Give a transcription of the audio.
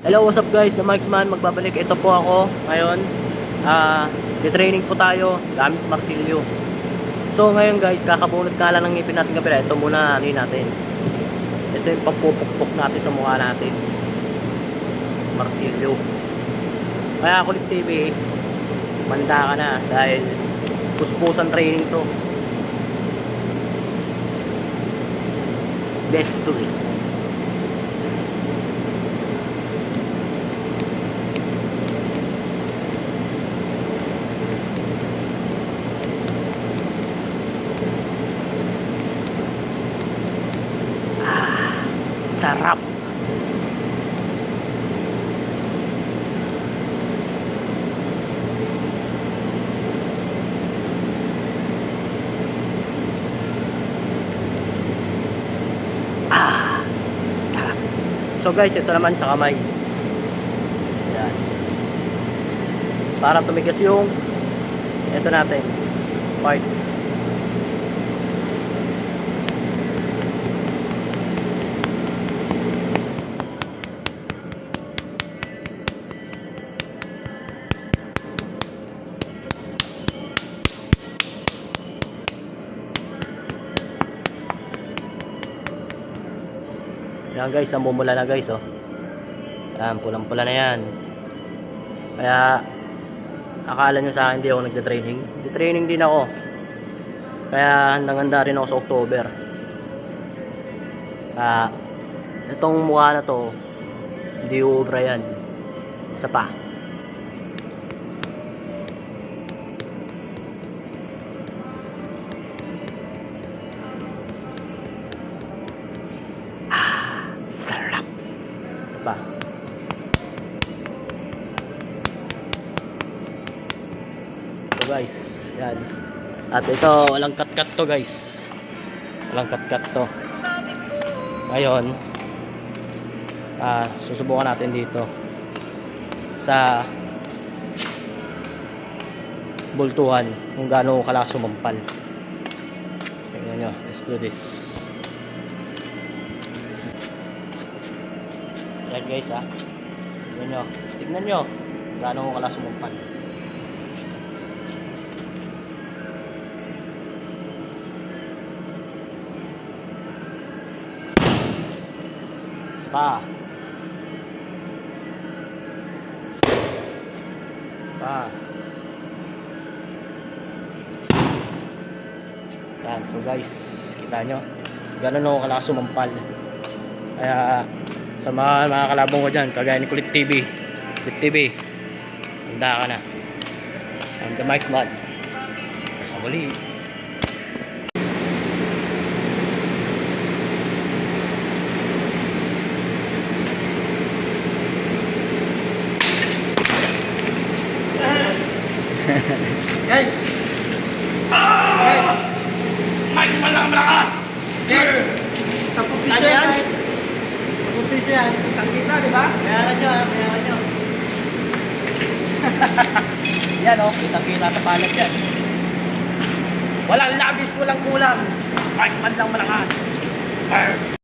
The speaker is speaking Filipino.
Hello, what's up guys? The Mike's Man, magbabalik. Ito po ako ngayon. Ah, di-training po tayo gamit martilyo. So ngayon guys, kakabunot ka lang ng ngipin natin kapila. Ito muna, ano natin. Ito yung pampupukpok natin sa mukha natin. Martilyo. Kaya kulit TV, manda ka na dahil puspusan training to. Best to this. Sarap. Ah, sarap. So guys, ito naman sa kamay. Yan. Para tumigas yung ito natin. Part. Yan guys, ang bumula na guys, oh. Yan, pulang-pula na yan. Kaya, akala nyo sa akin hindi ako nagda-training. Nagda-training din ako. Kaya, handang-handa rin ako sa October. Kaya, itong mukha na to, hindi ubra yan. Isa pa. Pa. So guys, yan. At ito, walang cut-cut to guys. Walang cut-cut to. Ngayon, ah, susubukan natin dito sa bultuhan kung gaano kalakas sumampal. Tingnan nyo, let's do this. Yan guys ha. Tignan nyo. Tignan nyo. Gaano ko kala sumumpan. Pa. Pa. Yan. So guys, kita nyo. Ganon ako kala sumampal. Kaya sa mga, mga kalabong ko dyan, kagaya ni Kulit TV. Kulit TV, handa ka na. I'm the Mike's Man. Sa muli. Guys! Guys! Mike's Man lang malakas! Ano yan, yan? guys. Yan. Tangkita, di ba? Bayaran nyo. Bayaran nyo. Yan o, oh, kitang-kita sa palad yan. Walang labis, walang kulang. Mike's Man lang malakas. Brr.